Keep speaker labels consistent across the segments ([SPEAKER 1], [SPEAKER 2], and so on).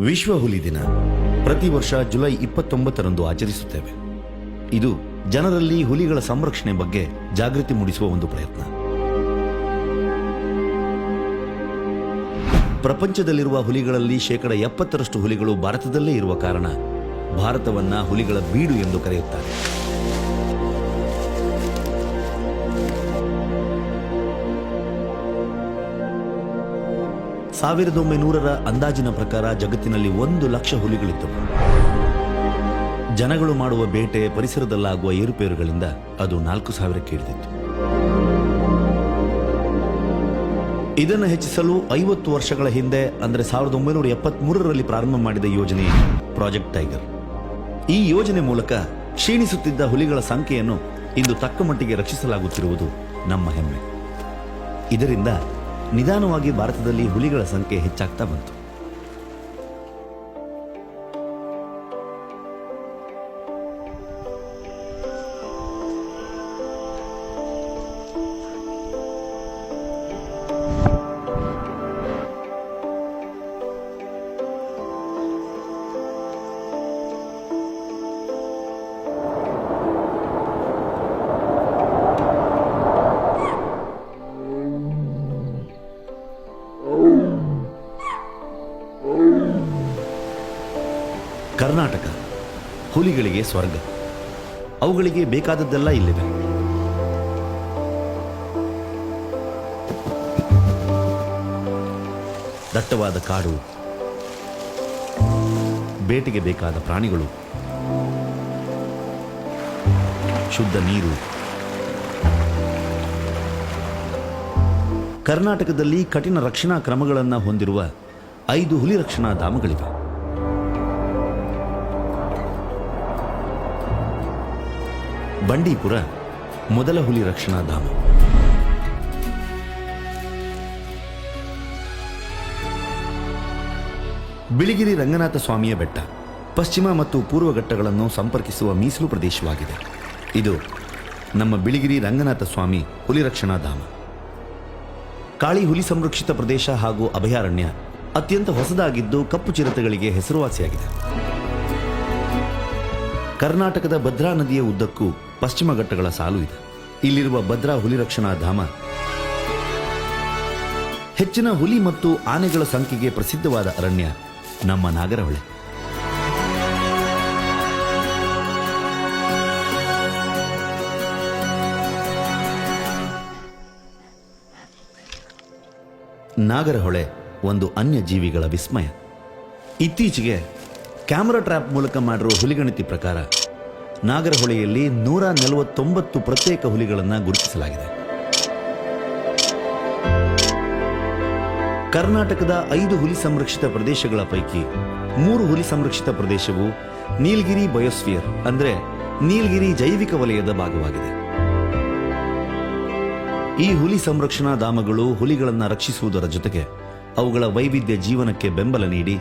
[SPEAKER 1] ವಿಶ್ವ ಹುಲಿ ದಿನ. ಪ್ರತಿ ವರ್ಷ ಜುಲೈ ಇಪ್ಪತ್ತೊಂಬತ್ತರಂದು ಆಚರಿಸುತ್ತೇವೆ. ಇದು ಜನರಲ್ಲಿ ಹುಲಿಗಳ ಸಂರಕ್ಷಣೆ ಬಗ್ಗೆ ಜಾಗೃತಿ ಮೂಡಿಸುವ ಒಂದು ಪ್ರಯತ್ನ. ಪ್ರಪಂಚದಲ್ಲಿರುವ ಹುಲಿಗಳಲ್ಲಿ ಶೇಕಡ ಎಪ್ಪತ್ತರಷ್ಟು ಹುಲಿಗಳು ಭಾರತದಲ್ಲೇ ಇರುವ ಕಾರಣ, ಭಾರತವನ್ನ ಹುಲಿಗಳ ಬೀಡು ಎಂದು ಕರೆಯುತ್ತಾರೆ. ಸಾವಿರದ ಒಂಬೈನೂರರ ಅಂದಾಜಿನ ಪ್ರಕಾರ ಜಗತ್ತಿನಲ್ಲಿ ಒಂದು ಲಕ್ಷ ಹುಲಿಗಳಿತ್ತು ಜನಗಳು ಮಾಡುವ ಬೇಟೆ ಪರಿಸರದಲ್ಲಾಗುವ ಏರುಪೇರುಗಳಿಂದ ಅದು ನಾಲ್ಕು ಸಾವಿರಕ್ಕೆ ಇಳಿದಿತ್ತು. ಇದನ್ನು ಹೆಚ್ಚಿಸಲು ಐವತ್ತು ವರ್ಷಗಳ ಹಿಂದೆ, ಅಂದರೆ ಸಾವಿರದ ಒಂಬೈನೂರ ಎಪ್ಪತ್ಮೂರರಲ್ಲಿ ಪ್ರಾರಂಭ ಮಾಡಿದ ಯೋಜನೆ ಪ್ರಾಜೆಕ್ಟ್ ಟೈಗರ್ ಈ ಯೋಜನೆ ಮೂಲಕ ಕ್ಷೀಣಿಸುತ್ತಿದ್ದ ಹುಲಿಗಳ ಸಂಖ್ಯೆಯನ್ನು ಇಂದು ತಕ್ಕಮಟ್ಟಿಗೆ ರಕ್ಷಿಸಲಾಗುತ್ತಿರುವುದು ನಮ್ಮ ಹೆಮ್ಮೆ. ಇದರಿಂದ ನಿಧಾನವಾಗಿ ಭಾರತದಲ್ಲಿ ಹುಲಿಗಳ ಸಂಖ್ಯೆ ಹೆಚ್ಚಾಗ್ತಾ ಬಂತು. ಹುಲಿಗಳಿಗೆ ಸ್ವರ್ಗ. ಅವುಗಳಿಗೆ ಬೇಕಾದದ್ದೆಲ್ಲ ಇಲ್ಲಿದೆ. ದಟ್ಟವಾದ ಕಾಡು, ಬೇಟೆಗೆ ಬೇಕಾದ ಪ್ರಾಣಿಗಳು, ಶುದ್ಧ ನೀರು. ಕರ್ನಾಟಕದಲ್ಲಿ ಕಠಿಣ ರಕ್ಷಣಾ ಕ್ರಮಗಳನ್ನು ಹೊಂದಿರುವ ಐದು ಹುಲಿ ರಕ್ಷಣಾ ಧಾಮಗಳಿವೆ. ಬಂಡೀಪುರ ಮೊದಲ ಹುಲಿ ರಕ್ಷಣಾ ಧಾಮ. ಬಿಳಿಗಿರಿ ರಂಗನಾಥ ಸ್ವಾಮಿಯ ಬೆಟ್ಟ ಪಶ್ಚಿಮ ಮತ್ತು ಪೂರ್ವ ಘಟ್ಟಗಳನ್ನು ಸಂಪರ್ಕಿಸುವ ಮೀಸಲು ಪ್ರದೇಶವಾಗಿದೆ. ಇದು ನಮ್ಮ ಬಿಳಿಗಿರಿ ರಂಗನಾಥ ಸ್ವಾಮಿ ಹುಲಿ ರಕ್ಷಣಾ ಧಾಮ. ಕಾಳಿ ಹುಲಿ ಸಂರಕ್ಷಿತ ಪ್ರದೇಶ ಹಾಗೂ ಅಭಯಾರಣ್ಯ ಅತ್ಯಂತ ಹೊಸದಾಗಿದ್ದು ಕಪ್ಪು ಚಿರತೆಗಳಿಗೆ ಹೆಸರುವಾಸಿಯಾಗಿದೆ. ಕರ್ನಾಟಕದ ಭದ್ರಾ ನದಿಯ ಉದ್ದಕ್ಕೂ ಪಶ್ಚಿಮ ಘಟ್ಟಗಳ ಸಾಲು ಇದೆ. ಇಲ್ಲಿರುವ ಭದ್ರಾ ಹುಲಿ ರಕ್ಷಣಾ ಧಾಮ ಹೆಚ್ಚಿನ ಹುಲಿ ಮತ್ತು ಆನೆಗಳ ಸಂಖ್ಯೆಗೆ ಪ್ರಸಿದ್ಧವಾದ ಅರಣ್ಯ ನಮ್ಮ ನಾಗರಹೊಳೆ. ನಾಗರಹೊಳೆ ಒಂದು ಅನ್ಯ ಜೀವಿಗಳ ವಿಸ್ಮಯ. ಇತ್ತೀಚೆಗೆ ಕ್ಯಾಮರಾ ಟ್ರ್ಯಾಪ್ ಮೂಲಕ ಮಾಡಿರುವ ಹುಲಿಗಣತಿ ಪ್ರಕಾರ ನಾಗರಹೊಳೆಯಲ್ಲಿ ನೂರ ನಲವತ್ತೊಂಬತ್ತು ಪ್ರತ್ಯೇಕ ಹುಲಿಗಳನ್ನು ಗುರುತಿಸಲಾಗಿದೆ. ಕರ್ನಾಟಕದ ಐದು ಹುಲಿ ಸಂರಕ್ಷಿತ ಪ್ರದೇಶಗಳ ಪೈಕಿ ಮೂರು ಹುಲಿ ಸಂರಕ್ಷಿತ ಪ್ರದೇಶವು ನೀಲಗಿರಿ ಬಯೋಸ್ಫಿಯರ್ ಅಂದರೆ ನೀಲಗಿರಿ ಜೈವಿಕ ವಲಯದ ಭಾಗವಾಗಿದೆ. ಈ ಹುಲಿ ಸಂರಕ್ಷಣಾ ಧಾಮಗಳು ಹುಲಿಗಳನ್ನು ರಕ್ಷಿಸುವುದರ ಜೊತೆಗೆ ಅವುಗಳ ವೈವಿಧ್ಯ ಜೀವನಕ್ಕೆ ಬೆಂಬಲ ನೀಡಿ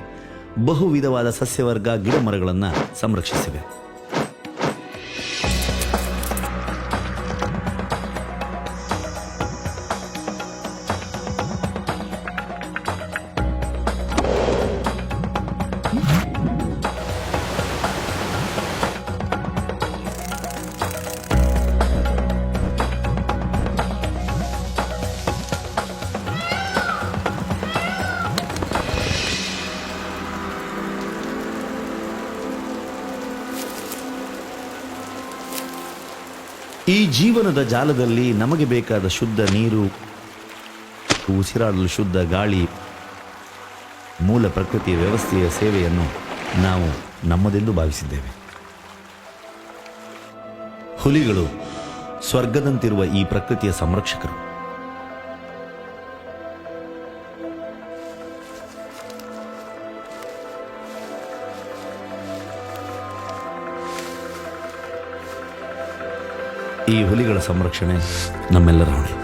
[SPEAKER 1] ಬಹುವಿಧವಾದ ಸಸ್ಯವರ್ಗ ಗಿಡಮರಗಳನ್ನು ಸಂರಕ್ಷಿಸಿವೆ. ಈ ಜೀವನದ ಜಾಲದಲ್ಲಿ ನಮಗೆ ಬೇಕಾದ ಶುದ್ಧ ನೀರು, ಉಸಿರಾಡಲು ಶುದ್ಧ ಗಾಳಿ, ಮೂಲ ಪ್ರಕೃತಿಯ ವ್ಯವಸ್ಥೆಯ ಸೇವೆಯನ್ನು ನಾವು ನಮ್ಮದೆಂದು ಭಾವಿಸಿದ್ದೇವೆ. ಹುಲಿಗಳು ಸ್ವರ್ಗದಂತಿರುವ ಈ ಪ್ರಕೃತಿಯ ಸಂರಕ್ಷಕರು. ಈ ಹುಲಿಗಳ ಸಂರಕ್ಷಣೆ ನಮ್ಮೆಲ್ಲರ ಹೊಣೆ.